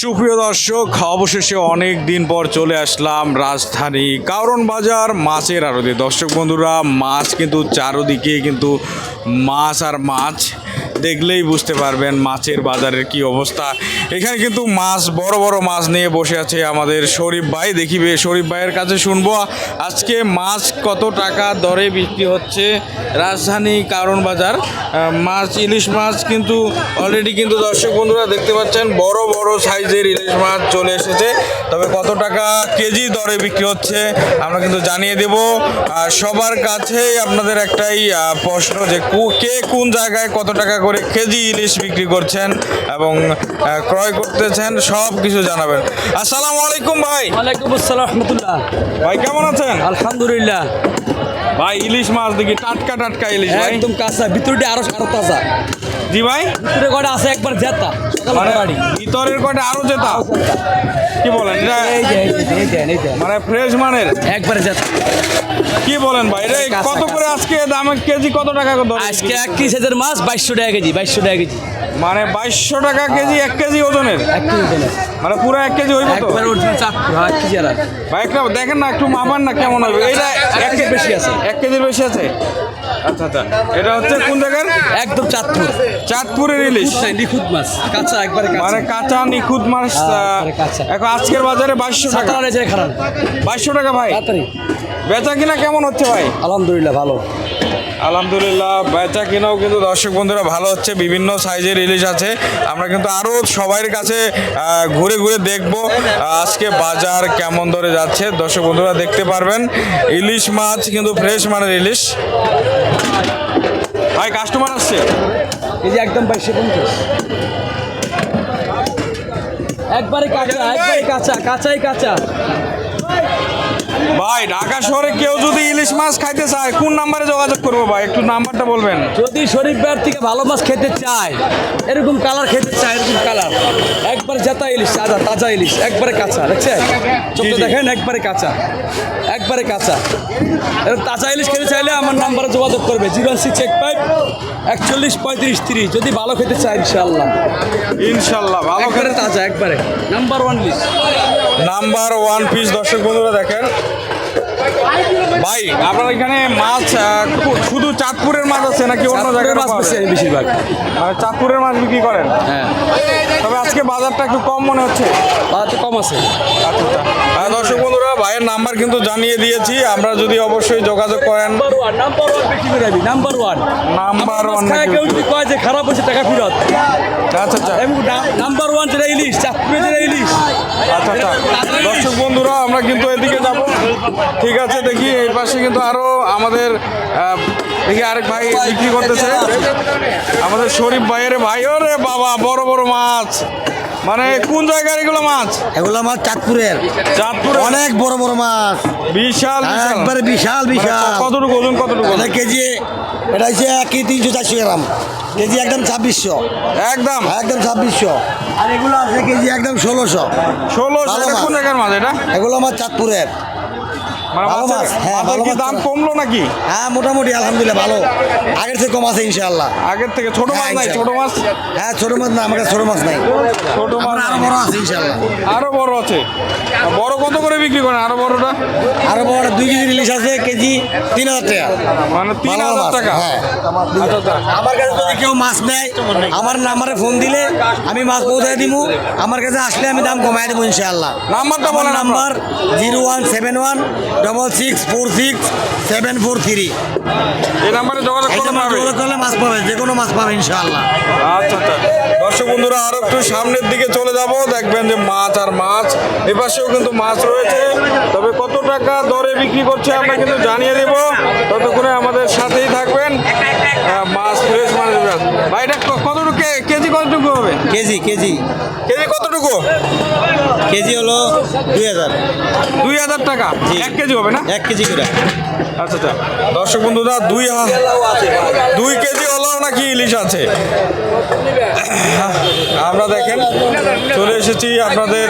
সুপ্রিয় দর্শক, অবশেষে অনেক দিন পর চলে আসলাম রাজধানী কারণ বাজার মাছের আড়তে। দর্শক বন্ধুরা, মাছ কিন্তু চারোদিকে কিন্তু মাছ আর মাছ। দেখলেই বুঝতে পারবেন মাছের বাজারের কি অবস্থা। এখানে কিন্তু মাছ, বড় বড় মাছ নিয়ে বসে আছে আমাদের শরীফ ভাই। দেখিবে শরীফ ভাইয়ের কাছে শুনব। আজকে মাছ কত টাকা দরে বিক্রি হচ্ছে? রাজধানী কারণ বাজার মাছ, ইলিশ মাছ কিন্তু অলরেডি কিন্তু দর্শক বন্ধুরা দেখতে পাচ্ছেন, বড় বড় সাইজের ইলিশ মাছ চলে এসেছে। তবে কত টাকা কেজি দরে বিক্রি হচ্ছে, আমরা কিন্তু জানিয়ে দেব। সবার কাছেই আপনাদের একটাই প্রশ্ন যে কু- কে কোন জায়গায় কত টাকা করে কেজি ইলিশ বিক্রি করছেন এবং ক্রয় করতেছেন সব কিছু জানাবেন। আসসালামু আলাইকুম ভাই। ওয়ালাইকুম আসসালাম রহমতুল্লাহ। ভাই কেমন আছেন? আলহামদুলিল্লাহ। ভাই ইলিশ মাছ দেখি টাটকা টাটকা ইলিশ ভাই। একদম কাঁচা ভিতরটি আরও আরও তাজা। জি ভাই? ভিতরে কটা আছে? একবার জেতা। মানে ভিতরের কটা আরও জেতা? কি বলেন মানে ফ্রেশ মানের? একবার জেতা। কি বলেন ভাই রে কত করে আজকে দামে? কেজি কত টাকা করে আজকে একত্রিশ হাজার মাছ বাইশশো টাকা কেজি বাইশশো টাকা কেজি। মানে বাইশশো টাকা কেজি এক কেজি ওজনের? এক কেজি দেন মানে পুরো এক কেজি হইব তো? একবার হ্যাঁ এক কেজি আর আর। ভাই একটা দেখেন না একটু মাপান না কেমন হবে? এটা এক কেজি বেশি আছে। এক কেজির বেশি আছে? আচ্ছা আচ্ছা। এটা হচ্ছে কোন জায়গার? একদম চাঁদপুর। চাঁদপুরের ইলিশ। নিখুঁত মাছ। কাঁচা একবারে মানে কাঁচা নিখুঁত মাছ হ্যাঁ। এখন আজকের বাজারে বাইশশো টাকা। সাতারা যায় খারাপ। বাইশশো টাকা ভাই? বেচা কিনা কেমন হচ্ছে ভাই? আলহামদুলিল্লাহ ভালো। আলহামদুলিল্লাহ, বেচা কিনাও কিন্তু দর্শক বন্ধুরা ভালো হচ্ছে, বিভিন্ন সাইজের ইলিশ আছে। আমরা কিন্তু আরও সবার কাছে ঘুরে ঘুরে দেখব, আজকে বাজার কেমন ধরে যাচ্ছে, দর্শক বন্ধুরা দেখতে পারবেন। ইলিশ মাছ কিন্তু ফ্রেশ মানের ইলিশ। ভাই কাস্টমার আসছে। এই যে একদম বাইশশো পঞ্চাশ। একবারে কাঁচা একবারে কাঁচা, কাঁচাই কাঁচা। ভাই ঢাকা শহরে কেউ যদি ইলিশ মাছ খাইতে চায় কোন নাম্বারে যোগাযোগ করব ভাই? একটু নাম্বারটা বলবেন। যদি শরীফ ভাইয়ের থেকে ভালো মাছ খেতে চায় এরকম কালার খেতে চায় এরকম কালার একবার জেতা ইলিশ তাজা তাজা ইলিশ একবারে কাঁচা দেখছেন? চোখটা দেখেন একবারে কাঁচা একবারে কাঁচা। এরকম তাজা ইলিশ খেতে চাইলে আমার নাম্বারে যোগাযোগ করবে জিরো সিক্স এক ফাইভ একচল্লিশ পঁয়ত্রিশ তিরিশ যদি ভালো খেতে চায় ইনশাল্লাহ ইনশাল্লাহ ভালো করে তাজা একবারে। নাম্বার ওয়ান ইলিশ। নাম্বার ওয়ান পিস দর্শক বন্ধুরা দেখেন। ভাই আপনার এখানে মাছ শুধু চাঁদপুরের মাছ আছে নাকি অন্য জায়গায় মাছ আমি বেশিরভাগ। চাঁদপুরের মাছ বিক্রি করেন? হ্যাঁ। তবে আজকে বাজারটা একটু কম মনে হচ্ছে। বাজার কম আছে। আচ্ছা। দর্শক বন্ধুরা ভাইয়ের নাম্বার কিন্তু জানিয়ে দিয়েছি। আমরা যদি অবশ্যই যোগাযোগ করেন। নাম্বার ওয়ান নাম্বার ওয়ান বেশি করে নাম্বার ওয়ান নাম্বার ওয়ান কেউ যদি কয় যে খারাপ হচ্ছে টাকা ফেরত। আচ্ছা আচ্ছা। নাম্বার ওয়ান যেটা ইলিশ চাঁদপুরে যেটা ইলিশ আচ্ছা আচ্ছা। দর্শক বন্ধুরা আমরা কিন্তু এদিকে যাব। ঠিক আছে দেখি এই পাশে কিন্তু আরও আমাদের দেখি আরেক ভাই বিক্রি করতেছে। আমাদের শরীফ ভাইয়ের ভাই ওরে বাবা বড় বড় মাছ। মানে কোন জায়গার এগুলো মাছ? এগুলো মাছ চাঁদপুরের। চাঁদপুর অনেক বড় বড় মাছ। বিশাল বিশাল। একবারে বিশাল মানে বিশাল। কতটুকু ওজন কতটুকু? এটা কেজি এটা হচ্ছে এক তিনশো চারশো গ্রাম। কেজি একদম ছাব্বিশশো। একদম? একদম ছাব্বিশশো। আর এগুলো আছে কেজি একদম ষোলোশো। ষোলোশো কোন জায়গার মাছ এটা? এগুলো আমার চাঁদপুরের। ভালো মাছ, হ্যাঁ, ভালো কি মাছ। দাম কমলো নাকি? হ্যাঁ মোটামুটি আলহামদুলিল্লাহ ভালো। আগের থেকে কম আছে ইনশাআল্লাহ। আগের থেকে ছোট মাছ হ্যাঁ, নাই ছোট মাছ? হ্যাঁ ছোট মাছ না আমার কাছে ছোট মাছ নাই। ছোট মাছ আরও বড় আছে ইনশাআল্লাহ। আরও বড় আছে? বড় কত করে বিক্রি করেন? আরও বড়টা? আরও বড় দুই কেজি ইলিশ আছে কেজি তিন হাজার টাকা। মানে তিন হাজার টাকা? হ্যাঁ। আচ্ছা আচ্ছা। আমার কাছে যদি কেউ মাছ নেয় আমার নাম্বারে ফোন দিলে আমি মাছ পৌঁছায় দিব আমার কাছে আসলে আমি দাম কমাই দেবো ইনশাআল্লাহ। নাম্বারটা আমার number zero one seven one double six four six seven four three এই নাম্বারে যোগাযোগ করলে মাছ পাবে। যে কোনো মাছ পাবে ইনশাআল্লাহ। আচ্ছা আচ্ছা। দর্শক বন্ধুরা আরও একটু সামনের দিকে চলে যাব। দেখবেন যে মাছ আর মাছ এপাশেও পাশেও কিন্তু মাছ রয়েছে। তবে কত টাকা দরে বিক্রি করছে আমরা কিন্তু জানিয়ে দেব। ততক্ষণে আমাদের সাথেই থাকবেন আহ, মাছ ফ্রেশ মাছ দেবেন ভাই এটা ক- কতটুকু কে- কেজি কতটুকু হবে কেজি কেজি। কেজি কতটুকু? কেজি হলো দুই হাজার। দুই হাজার টাকা? এক কেজি হবে না? এক কেজি করে। আচ্ছা আচ্ছা। দর্শক বন্ধুরা দুই হা- দুই কেজি হলো নাকি ইলিশ আছে? আমরা দেখেন চলে এসেছি আপনাদের